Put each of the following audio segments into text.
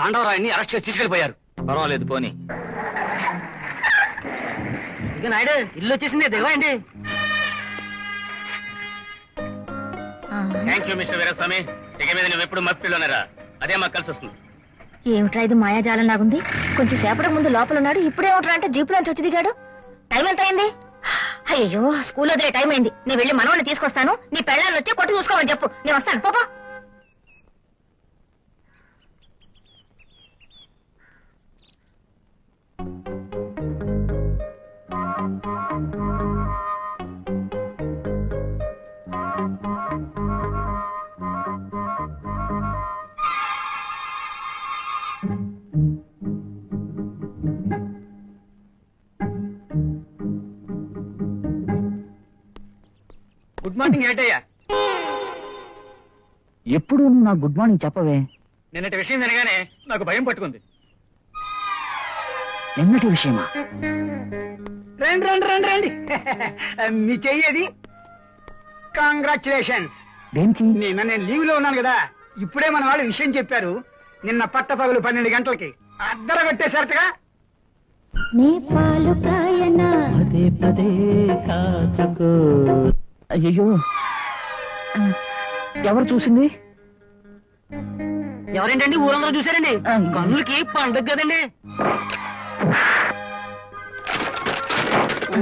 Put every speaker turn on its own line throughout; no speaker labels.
తాండవరాయన్ని arrest చేసి తీసుకెళ్ళిపోయారు
పర్వాలేదు పోనీ.
ఇక నాయుడు ఇల్లు వచ్చేసింది దిగవా అండి థ్యాంక్ యూ మిస్టర్ వీరస్వామి. ఇక మీద నువ్వు ఎప్పుడు మప్పిలోనరా అదే మాకు కలిసి వస్తుంది.
ఏమిట్రా ఇది మాయాజాలం లాగుంది? కొంచెం సేపటికి ముందు లోపల ఉన్నాడు ఇప్పుడేమిట్రా అంటే జీప్ నుంచి వచ్చి దిగాడు? టైం ఎంత అయింది అయ్యో స్కూల్ వదిలే టైం అయింది. నేను వెళ్ళి మనవాడిని తీసుకొస్తాను నీ పెళ్ళాన్ని వచ్చి కొట్టు చూసుకోమని చెప్పు. నేను వస్తాను పోపా
మార్నింగ్ ఏంటయ్యా?
ఎప్పుడు నువ్వు నాకు గుడ్ మార్నింగ్ చెప్పవే?
నిన్నటి విషయం వినగానే నాకు భయం పట్టుకుంది.
ఎన్నటి విషయమా?
రండి రండి రండి రండి. మీ చెయ్యేది కంగ్రాచులేషన్స్
దేనికి?
నిన్న నేను లీవ్లో ఉన్నాను కదా. ఇప్పుడే మన వాళ్ళు విషయం చెప్పారు. నిన్న పట్టపగలు పన్నెండు గంటలకి అద్దర కొట్టేసరటగా
నీ పాలు కాయనా?
పదే పదే కాచుకో.
అయ్యో ఎవరు చూసింది?
ఎవరేంటండి? ఊరందరూ చూసారండి కన్నులకి పండుగ కదండి.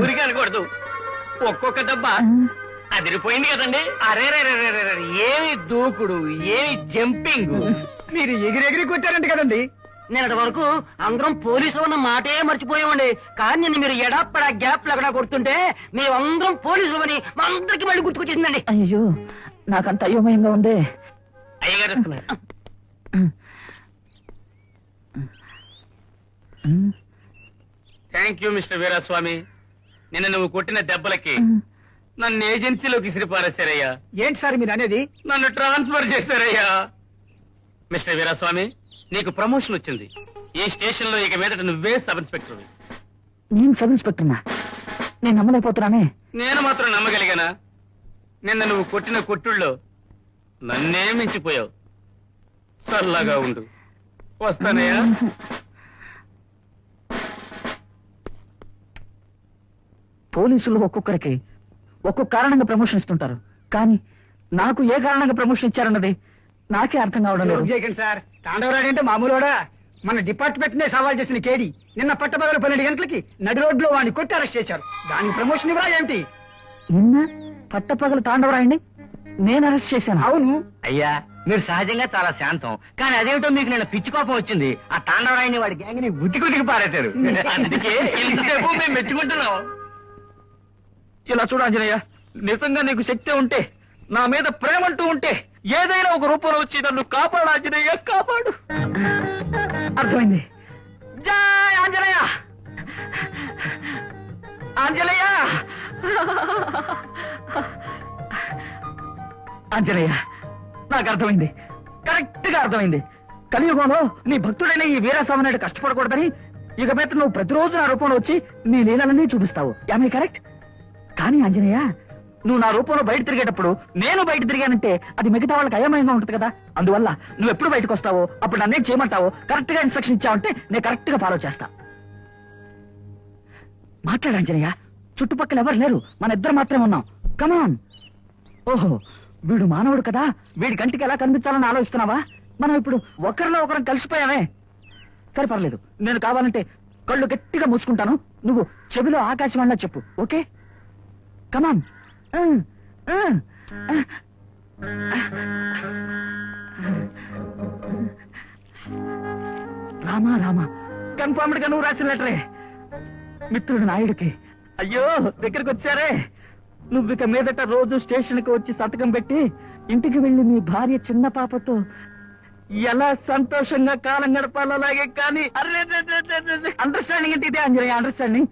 ఊరికి అనకూడదు. ఒక్కొక్క దెబ్బ అదిరిపోయింది కదండి. అరే రే రే రే రే రే, ఏమి దూకుడు ఏమి జంపింగ్.
మీరు ఎగిరెగిరి కొట్టారంట కదండి.
నిన్నటి వరకు అందరం పోలీసులు ఉన్న మాటే మర్చిపోయామండి. కానీ నిన్న మీరు ఎడాపడా గ్యాప్ ఎక్కడా కొడుతుంటే మేమందరం పోలీసులు అని మా అందరికి మళ్ళీ గుర్తుకొచ్చేసిందండి.
అయ్యో నాకంత అయోమయంగా ఉంది.
అయ్యగారు వస్తున్నారు. థ్యాంక్ యూ మిస్టర్ వీరాస్వామి నిన్న నువ్వు కొట్టిన దెబ్బలకి నన్ను ఏజెన్సీలోకి సిరిపారేశారయ్యా.
ఏంటి సార్ మీరు అనేది?
నన్ను ట్రాన్స్ఫర్ చేశారయ్యా. మిస్టర్ వీరాస్వామి నీకు ప్రమోషన్ వచ్చింది. ఈ స్టేషన్లో ఇక మీదట నువ్వే సబ్ ఇన్స్పెక్టర్
నేను సబ్ ఇన్స్పెక్టర్నా నేను నమ్మలేకపోతున్నానే.
నేను మాత్రం నమ్మగలిగానా? నిన్న నువ్వు కొట్టిన కొట్టుల్లో నన్నే మించిపోయావు. చల్లగా ఉండు. వస్తానయ్యా.
పోలీసులు ఒక్కొక్కరికి ఒక్కొక్క కారణంగా ప్రమోషన్ ఇస్తుంటారు. కానీ నాకు ఏ కారణంగా ప్రమోషన్ ఇచ్చారన్నది నాకే అర్థం కావడం లేదు.
సార్. తాండవరాడు అంటే మామూలుడా? మన డిపార్ట్మెంట్ నే సవాల్ చేసిన కేడి నిన్న పట్టపగలు పన్నెండు గంటలకి నడి రోడ్లో వాడిని కొట్టి అరెస్ట్ చేశారు. దానికి ప్రమోషన్ ఇవ్వరా ఏమిటి
నిన్న పట్టపగలు తాండవరాయండి నేను అరెస్ట్ చేశాను.
అవును.
అయ్యా మీరు సహజంగా చాలా శాంతం. కానీ అదేమిటో మీకు నేను పిచ్చి కోపం వచ్చింది. ఆ తాండవరాయని వాడి గ్యాంగ్ని ఉతికి ఉతికి పారేశారు. అందుకే ఇంతసేపు మేము మెచ్చుకుంటున్నాం.
ఇలా చూడు ఆంజనేయ నిజంగా నీకు శక్తి ఉంటే నా మీద ప్రేమ అంటూ ఉంటే ఏదైనా ఒక రూపంలో వచ్చి నన్ను కాపాడు ఆంజనేయ కాపాడు. అర్థమైంది. జై ఆంజనేయ! ఆంజనేయ! ఆంజనేయ నాకు అర్థమైంది. కరెక్ట్గా అర్థమైంది. కలియుగంలో నీ భక్తుడైన ఈ వీరాస్వామి కష్టపడకూడదని ఇక మీద నువ్వు ప్రతిరోజు నా రూపంలో వచ్చి నీ లీలలన్నీ చూపిస్తావు. యామే కరెక్ట్? కానీ ఆంజనేయ నువ్వు నా రూపంలో బయట తిరిగేటప్పుడు నేను బయట తిరిగానంటే అది మిగతా వాళ్ళకి అయమయంగా ఉంటుంది కదా. అందువల్ల నువ్వు ఎప్పుడు బయటకు వస్తావో అప్పుడు నన్నేం చేయమంటావో కరెక్ట్గా ఇన్స్ట్రక్షన్ ఇచ్చావంటే నేను కరెక్ట్గా ఫాలో చేస్తా. మాట్లాడు చుట్టుపక్కల ఎవరు లేరు. మన ఇద్దరు మాత్రమే ఉన్నాం. కమాన్ ఓహో వీడు మానవుడు కదా. వీడి కంటికి ఎలా కనిపించాలని ఆలోచిస్తున్నావా? మనం ఇప్పుడు ఒకరిలో ఒకరం కలిసిపోయామే. సరే పర్లేదు. నేను కావాలంటే కళ్ళు గట్టిగా మూసుకుంటాను. నువ్వు చెవిలో ఆకాశవాణిలో చెప్పు okay? Come on Rama Rama. కన్ఫర్మ్డ్గా నువ్వు రాసిన లెటరే. మిత్రుడు నాయుడికి. అయ్యో దగ్గరికి వచ్చారే. నువ్వు ఇక మీదట రోజు స్టేషన్కి వచ్చి సంతకం పెట్టి ఇంటికి వెళ్ళి మీ భార్య చిన్న పాపతో ఎలా సంతోషంగా కాలం గడపాలో లాగే కానీ అండర్స్టాండింగ్ ఏంటి ఇదే అంజనేయ అండర్స్టాండింగ్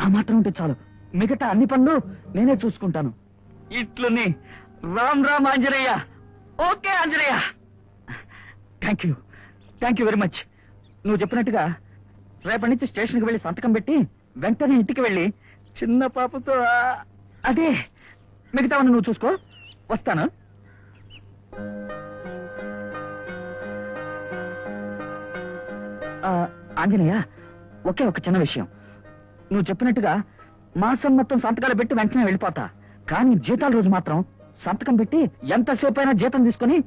ఆ మాత్రం ఉంటే చాలు. మిగతా అన్ని పనులు నేనే చూసుకుంటాను. ఇట్లుని Ram Ram Anjaneya. Okay Anjaneya. Thank you thank you very much నువ్వు చెప్పినట్టుగా రేపటి నుంచి స్టేషన్కి వెళ్ళి సంతకం పెట్టి వెంటనే ఇంటికి వెళ్ళి చిన్న పాపతో అదే మిగతావని నువ్వు చూసుకో. వస్తాను. ఆంజనేయ ఒకే ఒక చిన్న విషయం. నువ్వు చెప్పినట్టుగా మాసం మొత్తం సంతకాలు పెట్టి వెంటనే వెళ్ళిపోతా. కానీ జీతాల రోజు మాత్రం సంతకం పెట్టి ఎంతసేపు అయినా జీతం తీసుకుని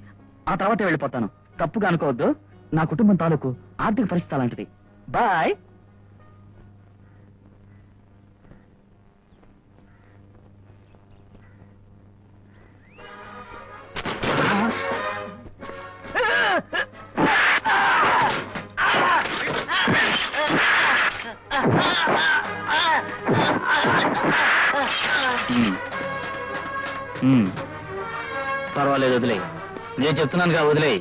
ఆ తర్వాత వెళ్ళిపోతాను. తప్పుగా అనుకోవద్దు. నా కుటుంబం తాలూకు ఆర్థిక పరిస్థితి అలాంటిది. బాయ్. పర్వాలేదు వదిలే నేను చెప్తున్నానుగా వదిలే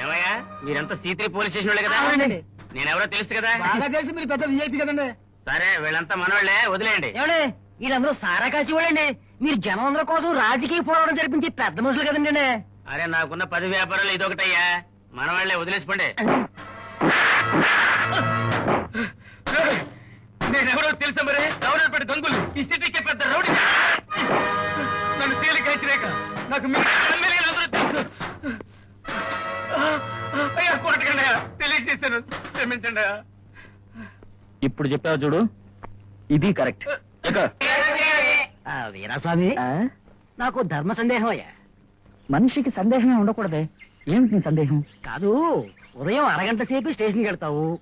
ఏమయ్యా? మీరంతా సీత్రి పోలీస్ స్టేషన్ వాళ్ళే కదా?
అవునండి.
నేనెవరో తెలుసు కదా?
బాగా తెలిసి మీరు పెద్ద విఐపి కదండి.
సరే వీళ్ళంతా మనవాళ్ళే వదిలేయండి.
ఏమండి? వీళ్ళందరూ సారా కాసి వాళ్ళండి. మీరు జనం అందరి కోసం రాజకీయ పోరాటం జరిపించి పెద్ద మనుషులు కదండి.
అరే నాకున్న పది వ్యాపారాలు ఇదొకటయ్యా. మనవాళ్ళే వదిలేసిపోండి. నేనెవరో తెలుసా మరి? రౌడర్పేట గంగులు. ఈ సిటీకి పెద్ద రౌడీ. నన్ను తేలికాచినాక నాకు మీ తెలుసు. అయ్యా కొట్టకండి తెలియజేశాను. క్షమించండి.
ఇప్పుడు చెప్పావు చూడు. ఇది కరెక్ట్.
వీరాస్వామి
ఆ?
నాకు ధర్మ సందేహం అయ్యా.
మనిషికి సందేహమే ఉండకూడదే. ఏమిటి సందేహం?
కాదు ఉదయం అరగంట సేపు స్టేషన్కి వెళ్తావు.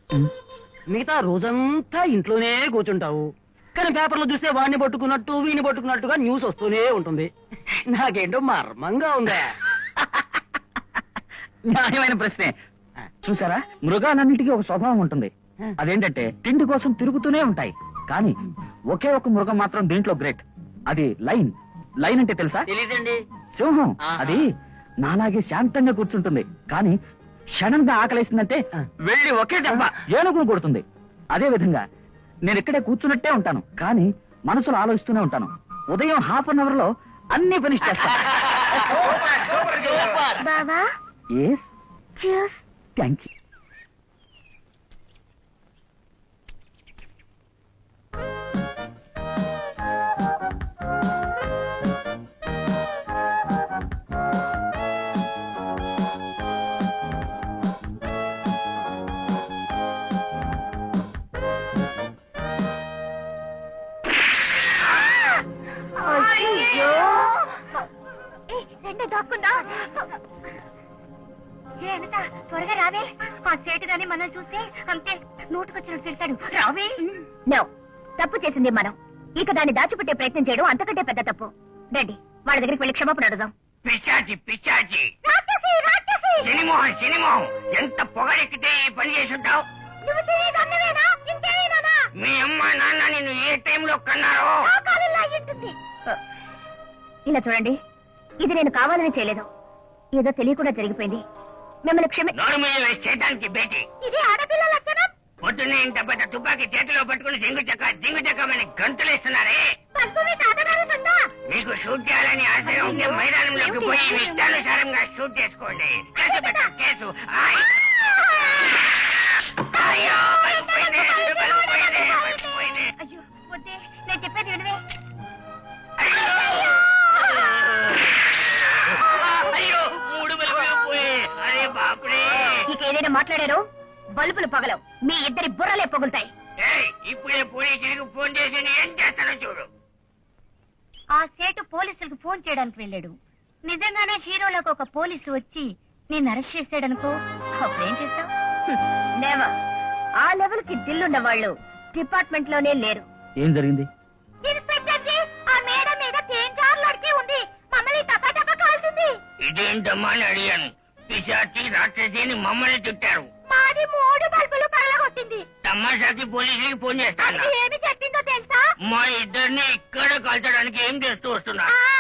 మిగతా రోజంతా ఇంట్లోనే కూర్చుంటావు. కానీ పేపర్లో చూస్తే వాడిని పట్టుకున్నట్టు వీడిని పట్టుకున్నట్టుగా న్యూస్ వస్తూనే ఉంటుంది. నాకేంటో మర్మంగా ఉందా?
న్యాయమైన ప్రశ్నే. చూసారా? మృగాలన్నిటికీ ఒక స్వభావం ఉంటుంది. అదేంటంటే తిండి కోసం తిరుగుతూనే ఉంటాయి. కానీ ఒకే ఒక మృగం మాత్రం దీంట్లో గ్రేట్. అది లైన్. లైన్ అంటే తెలుసా?
తెలీదండి.
సింహం. అది నాలాగే శాంతంగా కూర్చుంటుంది. కానీ క్షణంగా ఆకలేసిందంటే వెళ్ళి ఒకే దెబ్బ ఏనుగును కొడుతుంది. అదే విధంగా నేను ఇక్కడే కూర్చున్నట్టే ఉంటాను. కానీ మనసులో ఆలోచిస్తూనే ఉంటాను. ఉదయం హాఫ్ అన్ అవర్లో అన్ని ఫినిష్ చేస్తాను. థ్యాంక్ యూ
సేటు గాని మనం చూస్తే అంతే నోటుకొచ్చినట్టు తిడతాడు. రావే! నో తప్పు చేసింది మనం. ఇక దాన్ని దాచిపెట్టే ప్రయత్నం చేయడం అంతకంటే పెద్ద తప్పు. రండి వాళ్ళ దగ్గరికి వెళ్ళి క్షమాపణ అడుగుదాం.
పిశాచి పిశాచి.
రాక్షసి రాక్షసి!
శనిమోహన్ శనిమోహన్ ఎంత పొగరెక్కితే ఈ పని చేసి ఉంటావు
నువ్వు తిరిగి అన్నవేనా ఇంకేమైనా
మీ అమ్మ నాన్న నిన్ను ఏ టైంలో కన్నారో?
ఇలా చూడండి ఇది నేను కావాలని చేయలేదు. ఏదో తెలియకుండా జరిగిపోయింది. మిమ్మల్ని క్షమి
చేయడానికి బేటి
ఇది ఆడపిల్ల లక్షణం.
పొద్దున్నే ఇంత పెద్ద తుపాకీ చేతిలో పట్టుకుని జింగు చెక్క జింగు చెక్కమని
తాతగారు సొంత.
మీకు షూట్ చేయాలని ఆశ ఉంటే మైదానంలోకి పోయి ఇష్టానుసారంగా షూట్ చేసుకోండి. కేసు పెట్ట కేసు.
వెళ్ళాడు. నిజంగానే హీరోలకు ఒక పోలీసు వచ్చి నేను అరెస్ట్ చేశాడనుకో. అప్పుడేం చేస్తావు? నెవర్ ఆ లెవెల్కి దిల్లున్న వాళ్ళు డిపార్ట్మెంట్లోనే లేరు.
ఏం జరిగింది?
ఇన్స్పెక్టర్ జీ ఆ మేడ మీద తేంచారులడికి ఉంది. మమ్మల్ని టపా టపా కాల్చింది.
ఇదేంటమ్మా అని అడిగాను. పిశాచి రాక్షసి అని మమ్మల్ని తిట్టారు.
మాది మూడు బల్బులు పగలగొట్టింది.
తమాషాకి పోలీసులకి ఫోన్ చేస్తాను?
అది ఏమి చెప్పిందో తెలుసా?
మా ఇద్దరిని ఇక్కడ కాల్చడానికి ఏం చేస్తూ వస్తున్నా
ఆ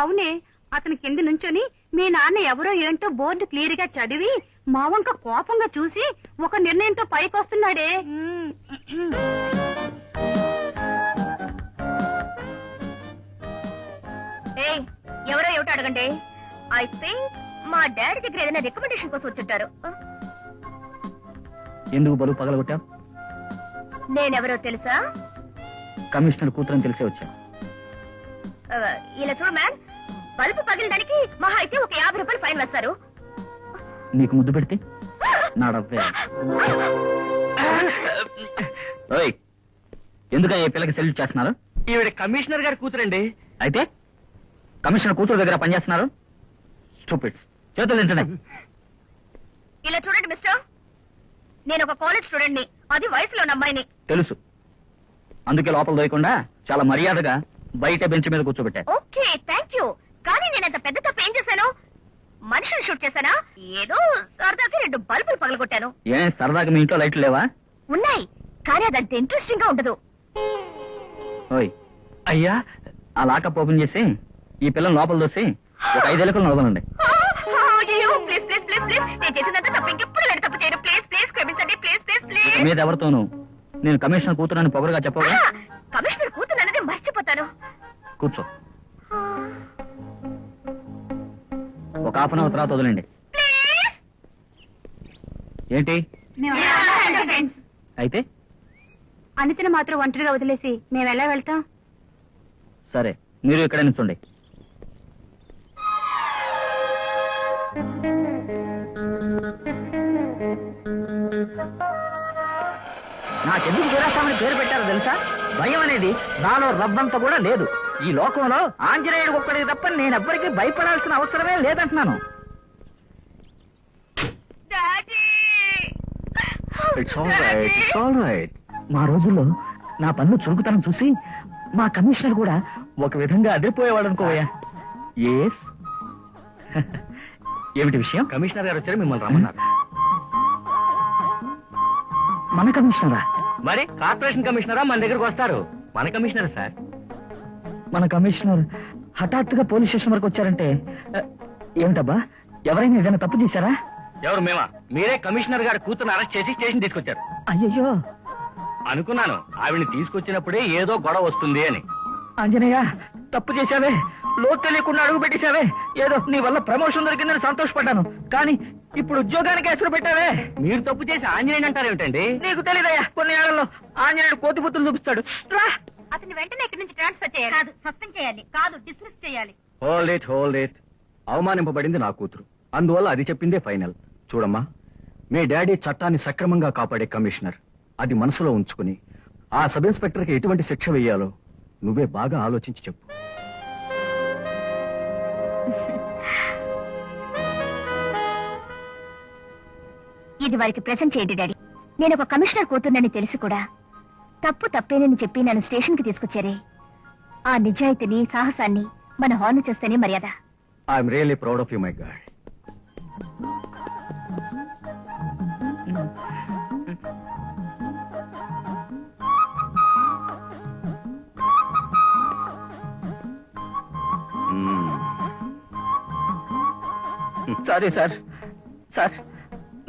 అవునే అతని కింది నుంచొని
మీ నాన్న ఎవరో ఏంటో బోర్డు క్లియర్గా చదివి మా వంక కోపంగా చూసి ఒక నిర్ణయంతో పైకొస్తున్నాడే.
ఎవరో ఏమిటో అడగండి. ఐ థింక్ మా డాడీ దగ్గర ఏదైనా రికమెండేషన్ కోసం వచ్చుంటారు.
ఎందుకు బరువు పగలగొట్టావు?
నేనెవరో తెలుసా?
కమిషనర్ కూతురని తెలిసే వచ్చా
ఇలా చూడు మ్యాన్. బల్బు పగిలడానికి మహా అయితే ఒక యాభై రూపాయలు ఫైన్ వేస్తారు.
నీకు ముద్దు పెడితే నా డబ్బే ఓయ్ ఎందుక ఈ పిల్లకి సెల్యూట్ చేస్తున్నారు?
ఈవిడ కమిషనర్ గారి కూతురండి.
అయితే కమిషనర్ కూతురు దగ్గర పనిచేస్తున్నారు? స్టూపిడ్స్ చేతులు దించండి.
ఇలా చూడండి మిస్టర్ నేను ఒక కాలేజ్ స్టూడెంట్ని అది వయసులో ఉన్న అమ్మాయిని.
తెలుసు. అందుకే లోపల దోయకుండా చాలా మర్యాదగా బయట బెంచ్ మీద కూర్చోబెట్టా.
ఓకే థ్యాంక్ యూ కానీ నేను అంత పెద్ద తప్పు ఏం చేశాను? మనిషిని షూట్ చేశానా? ఏదో సరదాగా రెండు బల్బులు పగలగొట్టాను.
ఏ సరదాగా మీ ఇంట్లో లైట్లు లేవా?
ఉన్నాయి కానీ అదంత ఇంట్రెస్టింగ్గా ఉండదు.
ఓయ్ అయ్యా ఆ లాకప్ ఓపెన్ చేసి ఈ పిల్లని లోపల దోసి ఒక ఐదేళ్ళకు నడవనండి
అయ్యో ప్లీజ్ ప్లీజ్ ప్లీజ్ ప్లీజ్ నేను చేసినంత తప్పు ఇంకెప్పుడు ఇలాంటి తప్పు చేయను. ప్లీజ్ ప్లీజ్ క్షమించండి. ప్లీజ్ ప్లీజ్
ఇక
ప్లీజ్
మీద ఎవరితోనూ నేను కమిషనర్ కూతురని పొగరుగా చెప్పగా
కమిషనర్ కూతురు అనేది మర్చిపోతాను.
కూర్చో. ఒక హాఫ్ అన్ అవర్ తర్వాత వదలండి ఏంటి? అయితే?
అనితను మాత్రం ఒంటరిగా వదిలేసి మేము ఎలా వెళ్తాం?
సరే మీరు ఇక్కడ నుంచోండి నాకెందుకు వీరాస్వామిని పేరు పెట్టారో తెలుసా? భయం అనేది నాలో రవ్వంత కూడా లేదు. ఈ లోకంలో ఆంజనేయుడు ఒక్కడికి తప్ప నేనెవ్వరికీ భయపడాల్సిన అవసరమే లేదంటున్నాను.
Daddy!
It's all right it's all right మా రోజుల్లో నా పన్ను చురుకుతనం చూసి మా కమిషనర్ కూడా ఒక విధంగా అదిరిపోయేవాడు అనుకోవయ్యా. ఎస్ ఏమిటి విషయం?
కమిషనర్ గారు వచ్చారు మిమ్మల్ని రమ్మన్నారు.
మన కమిషనరా?
మరి కార్పొరేషన్ కమిషనరా మన దగ్గరకు వస్తారు? మన కమిషనర్ సార్?
మన కమిషనర్ హఠాత్తుగా పోలీస్ స్టేషన్ వరకు వచ్చారంటే ఏమిటబ్బా? ఎవరైనా ఏదైనా తప్పు చేశారా?
ఎవరు మేమా? మీరే కమిషనర్ గారి కూతురు అరెస్ట్ చేసి స్టేషన్ తీసుకొచ్చారు.
అయ్యయ్యో!
అనుకున్నాను ఆవిడ్ని తీసుకొచ్చినప్పుడే ఏదో గొడవ వస్తుంది అని.
ఆంజనేయ తప్పు చేశావే? లోతు తెలియకుండా అడుగు పెట్టేశావే? ఏదో నీ వల్ల ప్రమోషన్ దొరికిందని సంతోషపడ్డాను. కానీ ఇప్పుడు ఉద్యోగానికి ఎసురు పెట్టావే?
మీరు తప్పు చేసి ఆంజనేయుడు అంటారు ఏమిటండి
నీకు తెలియదయ్యా కొన్ని ఏళ్ళలో ఆంజనేయుడు కోతి పుత్తులు చూపిస్తాడు. రా!
అతన్ని వెంటనే ఇక్కడి నుంచి ట్రాన్స్ఫర్ చేయాలి. కాదు సస్పెండ్ చేయాలి. కాదు డిస్మిస్ చేయాలి.
హోల్డ్ ఇట్ హోల్డ్ ఇట్ అవమానింపబడింది నా కూతురు. అందువల్ల అది చెప్పిందే ఫైనల్. చూడమ్మా మీ డాడీ చట్టాన్ని సక్రమంగా కాపాడే కమిషనర్. అది మనసులో ఉంచుకుని ఆ సబ్ ఇన్స్పెక్టర్కి ఎటువంటి శిక్ష వేయాలో నువ్వే బాగా ఆలోచించి చెప్పు.
ఇది వారికి ప్రెజెంట్ చేయండి డాడీ. నేను ఒక కమిషనర్ కూతుర్నని తెలిసి కూడా. తప్పు తప్పేనని చెప్పి నన్ను స్టేషన్కి తీసుకొచ్చారే. ఆ నిజాయితీని సాహసాన్ని మన హార్న్ చేస్తేనే మర్యాద.
I'm really proud of you my god
sorry sir. Sir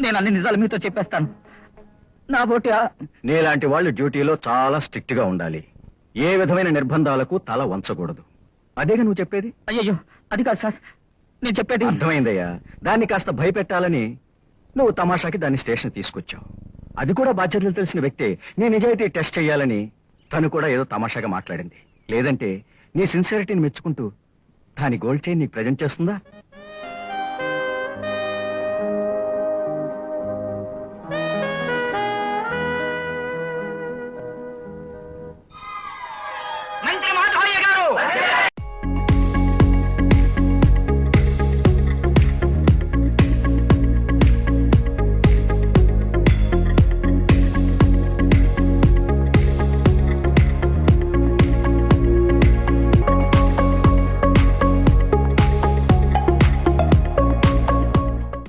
నేను అన్ని నిజాలు మీతో చెప్పేస్తాను. నా బోటి
నీలాంటి వాళ్ళు డ్యూటీలో చాలా స్ట్రిక్ట్గా ఉండాలి. ఏ విధమైన నిర్బంధాలకు తల వంచకూడదు. అదేగా నువ్వు చెప్పేది?
అయ్యయ్యో అది కాదు సార్. నేను చెప్పేది
అర్థమైందయ్యా. దాన్ని కాస్త భయపెట్టాలని నువ్వు తమాషాకి దాన్ని స్టేషన్ తీసుకొచ్చావు. అది కూడా బాధ్యతలు తెలిసిన వ్యక్తే. నీ నిజాయితీ టెస్ట్ చేయాలని తను కూడా ఏదో తమాషాగా మాట్లాడింది. లేదంటే నీ సిన్సియరిటీని మెచ్చుకుంటూ దాని గోల్డ్ చైన్ నీకు ప్రజెంట్ చేస్తుందా?